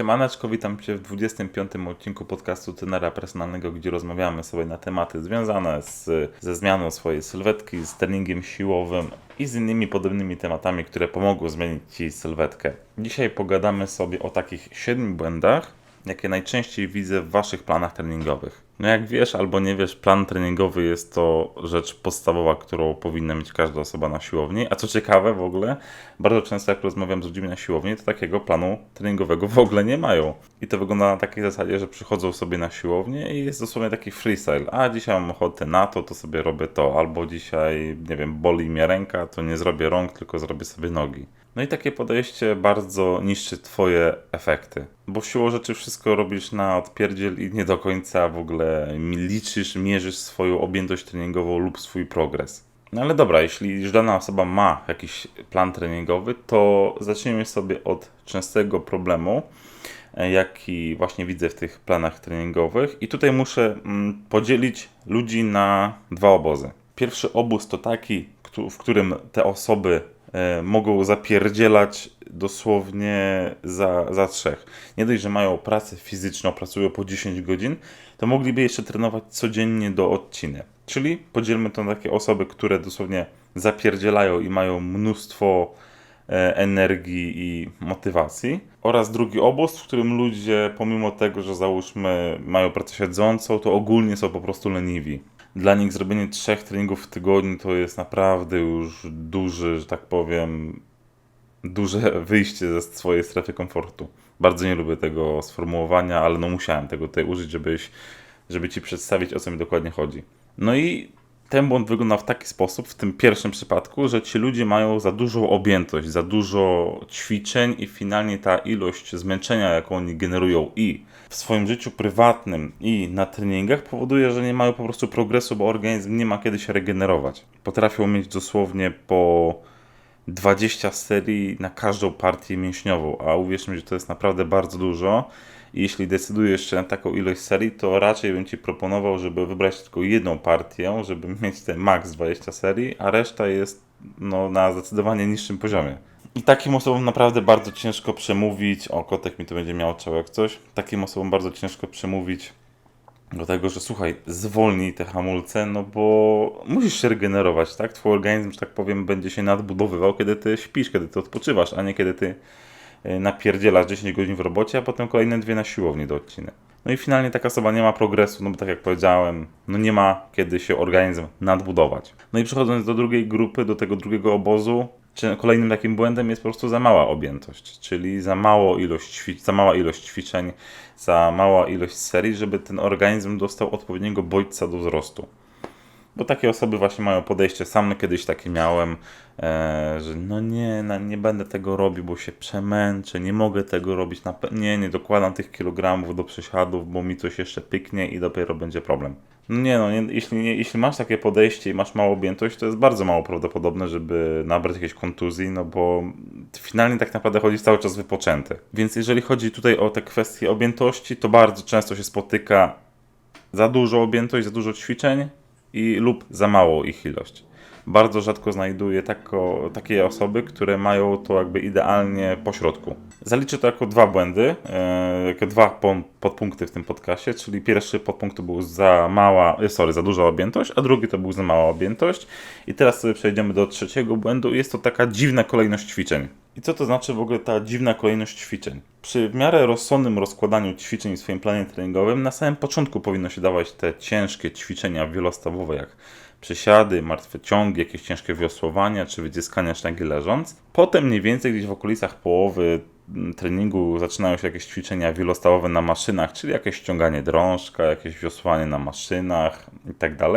Siemaneczko, witam Cię w 25. odcinku podcastu Trenera Personalnego, gdzie rozmawiamy sobie na tematy związane z, ze zmianą swojej sylwetki, z treningiem siłowym i z innymi podobnymi tematami, które pomogły zmienić Ci sylwetkę. Dzisiaj pogadamy sobie o takich 7 błędach, jakie najczęściej widzę w Waszych planach treningowych. No jak wiesz albo nie wiesz, plan treningowy jest to rzecz podstawowa, którą powinna mieć każda osoba na siłowni. A co ciekawe w ogóle, bardzo często jak rozmawiam z ludźmi na siłowni, to takiego planu treningowego w ogóle nie mają. I to wygląda na takiej zasadzie, że przychodzą sobie na siłownię i jest dosłownie taki freestyle. A dzisiaj mam ochotę na to, to sobie robię to. Albo dzisiaj, nie wiem, boli mnie ręka, to nie zrobię rąk, tylko zrobię sobie nogi. No i takie podejście bardzo niszczy Twoje efekty. Bo siłą rzeczy wszystko robisz na odpierdziel i nie do końca w ogóle liczysz, mierzysz swoją objętość treningową lub swój progres. No ale dobra, jeśli już dana osoba ma jakiś plan treningowy, to zacznijmy sobie od częstego problemu, e, jaki właśnie widzę w tych planach treningowych. I tutaj muszę mm, podzielić ludzi na dwa obozy. Pierwszy obóz to taki, w którym te osoby mogą zapierdzielać dosłownie za, za trzech. Nie dość, że mają pracę fizyczną, pracują po 10 godzin, to mogliby jeszcze trenować codziennie do odcinek. Czyli podzielmy to na takie osoby, które dosłownie zapierdzielają i mają mnóstwo e, energii i motywacji. Oraz drugi obóz, w którym ludzie, pomimo tego, że załóżmy mają pracę siedzącą, to ogólnie są po prostu leniwi dla nich zrobienie trzech treningów w tygodniu to jest naprawdę już duży, że tak powiem, duże wyjście ze swojej strefy komfortu. Bardzo nie lubię tego sformułowania, ale no musiałem tego tutaj użyć, żebyś, żeby ci przedstawić o co mi dokładnie chodzi. No i ten błąd wygląda w taki sposób, w tym pierwszym przypadku, że ci ludzie mają za dużą objętość, za dużo ćwiczeń i finalnie ta ilość zmęczenia, jaką oni generują i w swoim życiu prywatnym i na treningach powoduje, że nie mają po prostu progresu, bo organizm nie ma kiedy się regenerować. Potrafią mieć dosłownie po 20 serii na każdą partię mięśniową, a uwierz mi, że to jest naprawdę bardzo dużo. I jeśli decydujesz się na taką ilość serii, to raczej bym Ci proponował, żeby wybrać tylko jedną partię, żeby mieć ten max 20 serii, a reszta jest no, na zdecydowanie niższym poziomie. I takim osobom naprawdę bardzo ciężko przemówić, o kotek mi to będzie miał jak coś, takim osobom bardzo ciężko przemówić do tego, że słuchaj, zwolnij te hamulce, no bo musisz się regenerować, tak? Twój organizm, że tak powiem, będzie się nadbudowywał, kiedy ty śpisz, kiedy ty odpoczywasz, a nie kiedy ty e, napierdzielasz 10 godzin w robocie, a potem kolejne dwie na siłowni do odcinek. No i finalnie taka osoba nie ma progresu, no bo tak jak powiedziałem, no nie ma kiedy się organizm nadbudować. No i przechodząc do drugiej grupy, do tego drugiego obozu, kolejnym takim błędem jest po prostu za mała objętość, czyli za, mało ilość za mała ilość ćwiczeń, za mała ilość serii, żeby ten organizm dostał odpowiedniego bodźca do wzrostu. Bo takie osoby właśnie mają podejście, sam kiedyś takie miałem, e, że no nie, no nie będę tego robił, bo się przemęczę, nie mogę tego robić, na nie, nie dokładam tych kilogramów do przysiadów, bo mi coś jeszcze pyknie i dopiero będzie problem. No nie no, nie, jeśli, nie, jeśli masz takie podejście i masz małą objętość, to jest bardzo mało prawdopodobne, żeby nabrać jakiejś kontuzji, no bo finalnie tak naprawdę chodzi cały czas wypoczęty. Więc jeżeli chodzi tutaj o te kwestie objętości, to bardzo często się spotyka za dużo objętość, za dużo ćwiczeń i lub za małą ich ilość bardzo rzadko znajduję tako, takie osoby, które mają to jakby idealnie po środku. Zaliczę to jako dwa błędy, e, jako dwa podpunkty w tym podcastie, czyli pierwszy podpunkt to był za mała, e, sorry, za duża objętość, a drugi to był za mała objętość. I teraz sobie przejdziemy do trzeciego błędu. Jest to taka dziwna kolejność ćwiczeń. I co to znaczy w ogóle ta dziwna kolejność ćwiczeń? Przy w miarę rozsądnym rozkładaniu ćwiczeń w swoim planie treningowym na samym początku powinno się dawać te ciężkie ćwiczenia wielostawowe, jak przysiady, martwe ciągi, jakieś ciężkie wiosłowania czy wyciskania sztangi leżąc. Potem mniej więcej gdzieś w okolicach połowy treningu zaczynają się jakieś ćwiczenia wielostawowe na maszynach, czyli jakieś ściąganie drążka, jakieś wiosłowanie na maszynach itd. Tak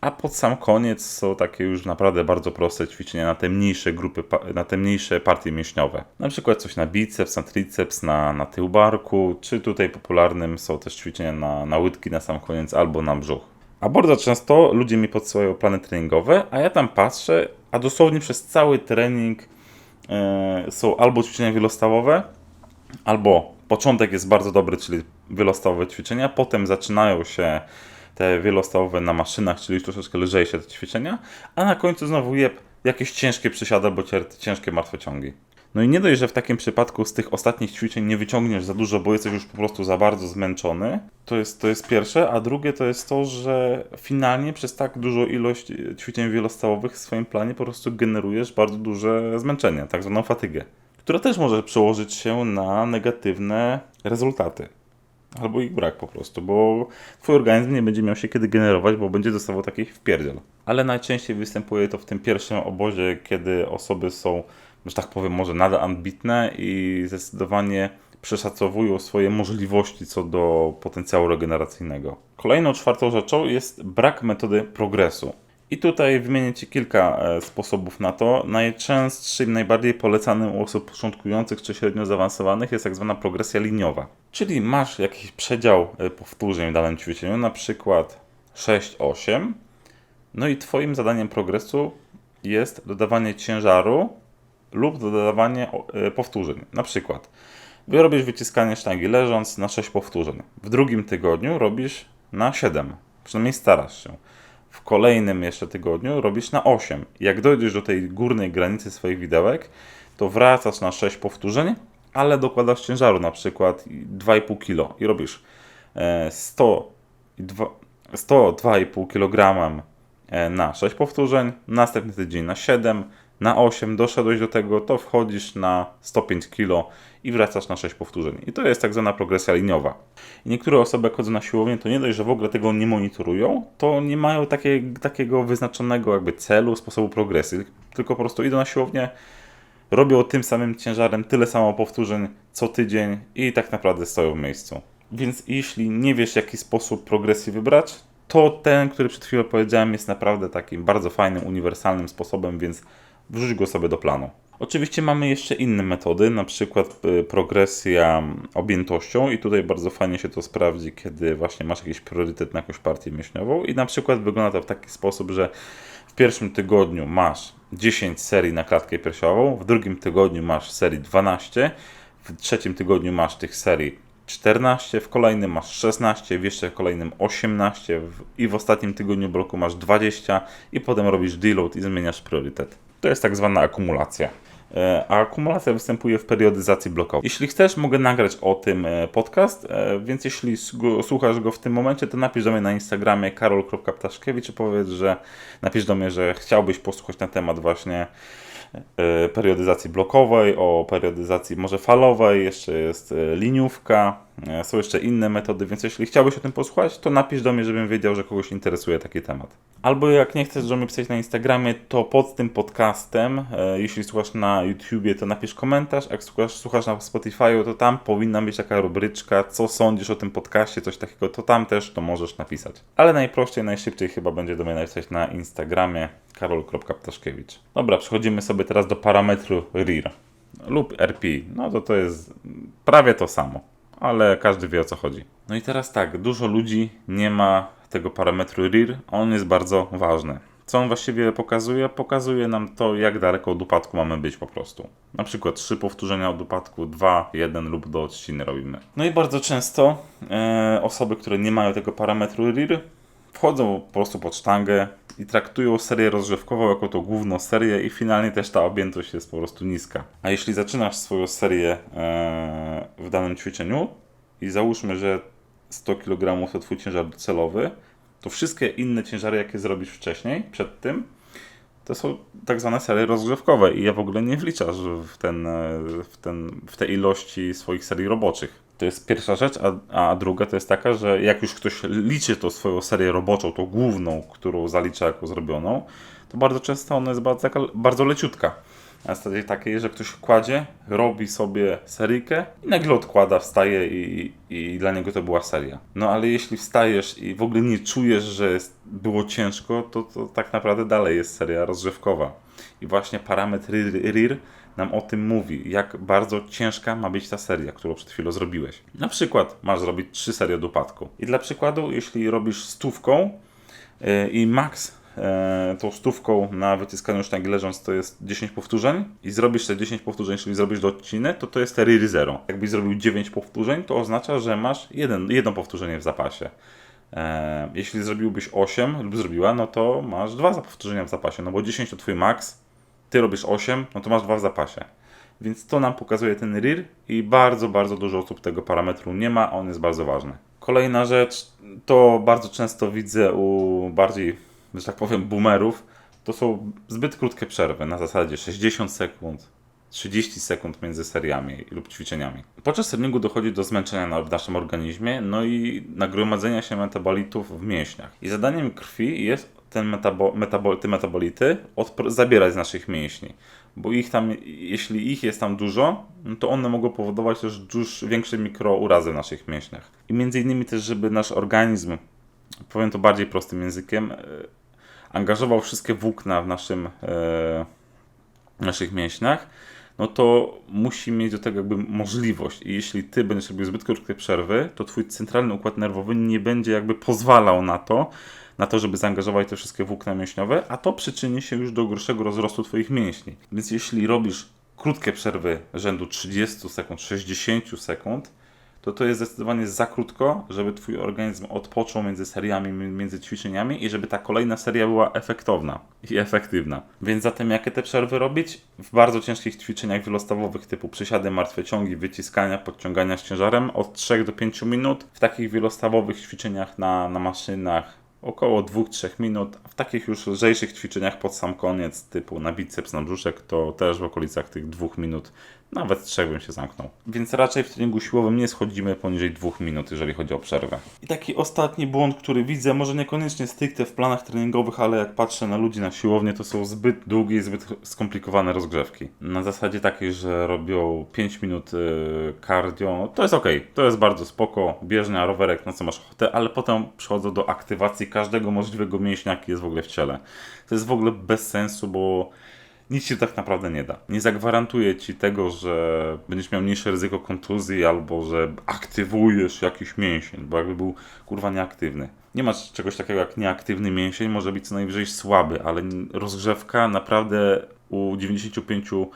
A pod sam koniec są takie już naprawdę bardzo proste ćwiczenia na te mniejsze grupy, na te mniejsze partie mięśniowe. Na przykład coś na biceps, na triceps, na, na tył barku, czy tutaj popularnym są też ćwiczenia na, na łydki na sam koniec albo na brzuch. A bardzo często ludzie mi podsyłają plany treningowe, a ja tam patrzę, a dosłownie przez cały trening są albo ćwiczenia wielostawowe, albo początek jest bardzo dobry, czyli wielostawowe ćwiczenia, potem zaczynają się te wielostawowe na maszynach, czyli troszeczkę lżejsze te ćwiczenia, a na końcu znowu jeb jakieś ciężkie przysiady albo ciężkie martwe ciągi. No i nie dość, że w takim przypadku z tych ostatnich ćwiczeń nie wyciągniesz za dużo, bo jesteś już po prostu za bardzo zmęczony. To jest, to jest pierwsze, a drugie to jest to, że finalnie przez tak dużą ilość ćwiczeń wielostałowych w swoim planie po prostu generujesz bardzo duże zmęczenie, tak zwaną fatygę, która też może przełożyć się na negatywne rezultaty. Albo ich brak po prostu, bo twój organizm nie będzie miał się kiedy generować, bo będzie dostawał takich wpierdziel. Ale najczęściej występuje to w tym pierwszym obozie, kiedy osoby są że tak powiem, może nadal ambitne i zdecydowanie przeszacowują swoje możliwości co do potencjału regeneracyjnego. Kolejną czwartą rzeczą jest brak metody progresu. I tutaj wymienię Ci kilka e, sposobów na to. Najczęstszym, najbardziej polecanym u osób początkujących czy średnio zaawansowanych jest tak zwana progresja liniowa. Czyli masz jakiś przedział e, powtórzeń w danym ćwiczeniu, na przykład 6-8. No i Twoim zadaniem progresu jest dodawanie ciężaru lub dodawanie e, powtórzeń. Na przykład robisz wyciskanie sztangi leżąc na 6 powtórzeń. W drugim tygodniu robisz na 7. Przynajmniej starasz się. W kolejnym jeszcze tygodniu robisz na 8. Jak dojdziesz do tej górnej granicy swoich widełek, to wracasz na 6 powtórzeń, ale dokładasz ciężaru, na przykład 2,5 kg i robisz 100, 102,5 kg na 6 powtórzeń, następny tydzień na 7, na 8 doszedłeś do tego, to wchodzisz na 105 kg i wracasz na 6 powtórzeń. I to jest tak zwana progresja liniowa. I niektóre osoby, jak chodzą na siłownię, to nie dość, że w ogóle tego nie monitorują, to nie mają takie, takiego wyznaczonego jakby celu, sposobu progresji, tylko po prostu idą na siłownię, robią tym samym ciężarem tyle samo powtórzeń co tydzień i tak naprawdę stoją w miejscu. Więc jeśli nie wiesz, jaki sposób progresji wybrać, to ten, który przed chwilą powiedziałem, jest naprawdę takim bardzo fajnym, uniwersalnym sposobem, więc wrzuć go sobie do planu. Oczywiście mamy jeszcze inne metody, na przykład y, progresja objętością i tutaj bardzo fajnie się to sprawdzi, kiedy właśnie masz jakiś priorytet na jakąś partię mięśniową i na przykład wygląda to w taki sposób, że w pierwszym tygodniu masz 10 serii na klatkę piersiową, w drugim tygodniu masz serii 12, w trzecim tygodniu masz tych serii 14, w kolejnym masz 16, w jeszcze kolejnym 18 i w ostatnim tygodniu bloku masz 20 i potem robisz deload i zmieniasz priorytet. To jest tak zwana akumulacja. E, a akumulacja występuje w periodyzacji blokowej. Jeśli chcesz, mogę nagrać o tym e, podcast, e, więc jeśli słuchasz go w tym momencie, to napisz do mnie na Instagramie karol.ptaszkiewicz i powiedz, że napisz do mnie, że chciałbyś posłuchać na temat właśnie periodyzacji blokowej, o periodyzacji może falowej, jeszcze jest liniówka, są jeszcze inne metody, więc jeśli chciałbyś o tym posłuchać, to napisz do mnie, żebym wiedział, że kogoś interesuje taki temat. Albo jak nie chcesz mnie pisać na Instagramie, to pod tym podcastem, e, jeśli słuchasz na YouTubie, to napisz komentarz, jak słuchasz, słuchasz na Spotify, to tam powinna być taka rubryczka, co sądzisz o tym podcaście, coś takiego, to tam też to możesz napisać. Ale najprościej, najszybciej chyba będzie do mnie napisać na Instagramie karol.ptaszkiewicz. Dobra, przechodzimy sobie teraz do parametru RIR lub RP. No to to jest prawie to samo ale każdy wie o co chodzi. No i teraz tak, dużo ludzi nie ma tego parametru RIR, on jest bardzo ważny. Co on właściwie pokazuje? Pokazuje nam to, jak daleko od upadku mamy być po prostu. Na przykład 3 powtórzenia od upadku, 2, 1 lub do odciny robimy. No i bardzo często e, osoby, które nie mają tego parametru RIR, wchodzą po prostu pod sztangę i traktują serię rozgrzewkową jako tą główną serię i finalnie też ta objętość jest po prostu niska. A jeśli zaczynasz swoją serię e, w danym ćwiczeniu i załóżmy, że 100 kg to twój ciężar docelowy, to wszystkie inne ciężary, jakie zrobisz wcześniej, przed tym, to są tak zwane serie rozgrzewkowe i ja w ogóle nie wliczasz w, ten, e, w, ten, w te ilości swoich serii roboczych. To jest pierwsza rzecz, a, a druga to jest taka, że jak już ktoś liczy tą swoją serię roboczą, tą główną, którą zalicza jako zrobioną, to bardzo często ona jest bardzo, bardzo leciutka. Na zasadzie takiej, że ktoś kładzie, robi sobie seryjkę i nagle odkłada, wstaje i, i dla niego to była seria. No ale jeśli wstajesz i w ogóle nie czujesz, że jest, było ciężko, to, to tak naprawdę dalej jest seria rozgrzewkowa. I właśnie parametr RIR nam o tym mówi, jak bardzo ciężka ma być ta seria, którą przed chwilą zrobiłeś. Na przykład masz zrobić trzy serie od upadku. I dla przykładu, jeśli robisz stówką yy, i max e, tą stówką na wyciskaniu sztangi leżąc to jest 10 powtórzeń i zrobisz te 10 powtórzeń, czyli zrobisz do odciny, to to jest te RIR 0. Jakbyś zrobił 9 powtórzeń, to oznacza, że masz jeden, jedno powtórzenie w zapasie. E, jeśli zrobiłbyś 8 lub zrobiła, no to masz dwa powtórzenia w zapasie, no bo 10 to twój max, ty robisz 8, no to masz dwa w zapasie. Więc to nam pokazuje ten RIR i bardzo, bardzo dużo osób tego parametru nie ma, a on jest bardzo ważny. Kolejna rzecz, to bardzo często widzę u bardziej, że tak powiem, boomerów, to są zbyt krótkie przerwy, na zasadzie 60 sekund, 30 sekund między seriami lub ćwiczeniami. Podczas treningu dochodzi do zmęczenia w naszym organizmie, no i nagromadzenia się metabolitów w mięśniach. I zadaniem krwi jest ten metabo, metabol, te metabolity zabierać z naszych mięśni. Bo ich tam, jeśli ich jest tam dużo, no to one mogą powodować też duż, większe mikrourazy w naszych mięśniach. I między innymi też, żeby nasz organizm, powiem to bardziej prostym językiem, e, angażował wszystkie włókna w naszym, e, naszych mięśniach, no to musi mieć do tego jakby możliwość. I jeśli ty będziesz robił zbyt krótkie przerwy, to twój centralny układ nerwowy nie będzie jakby pozwalał na to, na to, żeby zaangażować te wszystkie włókna mięśniowe, a to przyczyni się już do gorszego rozrostu twoich mięśni. Więc jeśli robisz krótkie przerwy rzędu 30 sekund, 60 sekund, to to jest zdecydowanie za krótko, żeby twój organizm odpoczął między seriami, mi- między ćwiczeniami i żeby ta kolejna seria była efektowna i efektywna. Więc zatem jakie te przerwy robić? W bardzo ciężkich ćwiczeniach wielostawowych typu przysiady, martwe ciągi, wyciskania, podciągania z ciężarem od 3 do 5 minut. W takich wielostawowych ćwiczeniach na, na maszynach około 2-3 minut. A w takich już lżejszych ćwiczeniach pod sam koniec typu na biceps, na brzuszek to też w okolicach tych 2 minut nawet trzech bym się zamknął. Więc raczej w treningu siłowym nie schodzimy poniżej dwóch minut, jeżeli chodzi o przerwę. I taki ostatni błąd, który widzę, może niekoniecznie stricte w planach treningowych, ale jak patrzę na ludzi na siłownię, to są zbyt długie i zbyt skomplikowane rozgrzewki. Na zasadzie takiej, że robią 5 minut yy, cardio, to jest ok, to jest bardzo spoko, bieżnia, rowerek, na co masz ochotę, ale potem przychodzą do aktywacji każdego możliwego mięśnia, jaki jest w ogóle w ciele. To jest w ogóle bez sensu, bo nic ci tak naprawdę nie da. Nie zagwarantuje ci tego, że będziesz miał mniejsze ryzyko kontuzji albo że aktywujesz jakiś mięsień, bo jakby był kurwa nieaktywny. Nie ma czegoś takiego jak nieaktywny mięsień, może być co najwyżej słaby, ale rozgrzewka naprawdę u 95%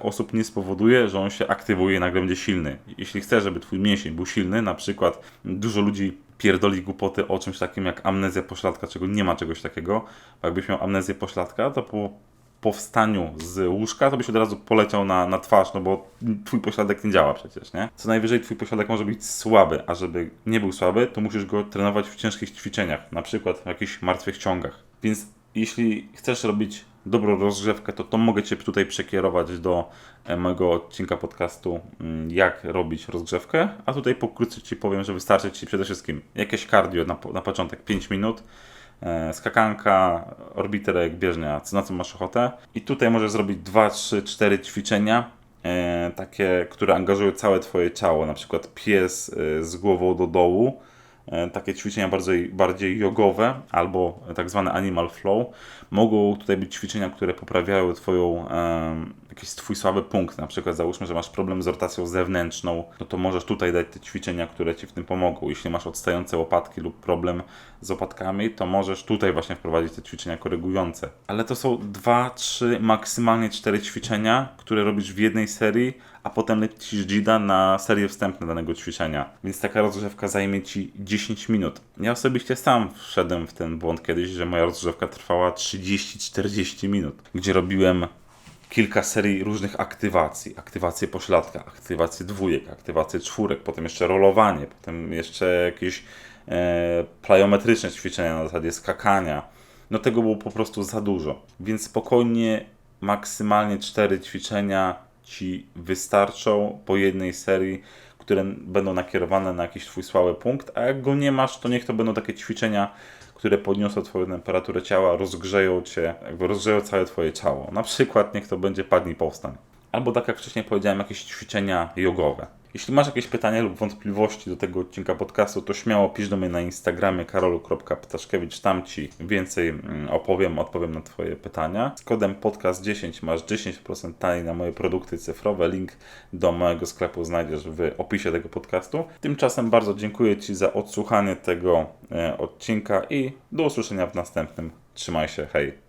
osób nie spowoduje, że on się aktywuje i nagle będzie silny. Jeśli chcesz, żeby twój mięsień był silny, na przykład dużo ludzi pierdoli głupoty o czymś takim jak amnezja pośladka, czego nie ma czegoś takiego. Bo jakbyś miał amnezję pośladka, to po powstaniu z łóżka, to byś od razu poleciał na, na twarz, no bo twój pośladek nie działa przecież, nie? Co najwyżej twój pośladek może być słaby, a żeby nie był słaby, to musisz go trenować w ciężkich ćwiczeniach, na przykład w jakichś martwych ciągach. Więc jeśli chcesz robić dobrą rozgrzewkę, to to mogę Cię tutaj przekierować do e, mojego odcinka podcastu mm, jak robić rozgrzewkę, a tutaj pokrótce Ci powiem, że wystarczy Ci przede wszystkim jakieś cardio na, na początek 5 minut, e, skakanka, orbiterek, bieżnia, na co masz ochotę. I tutaj możesz zrobić 2, 3, 4 ćwiczenia, e, takie, które angażują całe Twoje ciało, na przykład pies z głową do dołu, takie ćwiczenia bardziej, bardziej jogowe albo tak zwane animal flow. Mogą tutaj być ćwiczenia, które poprawiają twoją, jakiś twój słaby punkt. Na przykład załóżmy, że masz problem z rotacją zewnętrzną, no to możesz tutaj dać te ćwiczenia, które ci w tym pomogą. Jeśli masz odstające łopatki lub problem z łopatkami, to możesz tutaj właśnie wprowadzić te ćwiczenia korygujące. Ale to są dwa, trzy, maksymalnie cztery ćwiczenia, które robisz w jednej serii, a potem lecisz Jida na serię wstępne danego ćwiczenia. Więc taka rozgrzewka zajmie Ci 10 minut. Ja osobiście sam wszedłem w ten błąd kiedyś, że moja rozgrzewka trwała 30-40 minut, gdzie robiłem kilka serii różnych aktywacji. Aktywacje pośladka, aktywacje dwójek, aktywacje czwórek, potem jeszcze rolowanie, potem jeszcze jakieś e, plyometryczne ćwiczenia na zasadzie skakania. No tego było po prostu za dużo. Więc spokojnie, maksymalnie cztery ćwiczenia Ci wystarczą po jednej serii, które będą nakierowane na jakiś Twój słaby punkt, a jak go nie masz, to niech to będą takie ćwiczenia, które podniosą Twoją temperaturę ciała, rozgrzeją Cię, jakby rozgrzeją całe Twoje ciało. Na przykład niech to będzie padnij powstań. Albo tak jak wcześniej powiedziałem, jakieś ćwiczenia jogowe. Jeśli masz jakieś pytania lub wątpliwości do tego odcinka podcastu, to śmiało pisz do mnie na Instagramie karolu.ptaszkiewicz, tam Ci więcej mm, opowiem, odpowiem na Twoje pytania. Z kodem podcast10 masz 10% taniej na moje produkty cyfrowe. Link do mojego sklepu znajdziesz w opisie tego podcastu. Tymczasem bardzo dziękuję Ci za odsłuchanie tego e, odcinka i do usłyszenia w następnym. Trzymaj się, hej!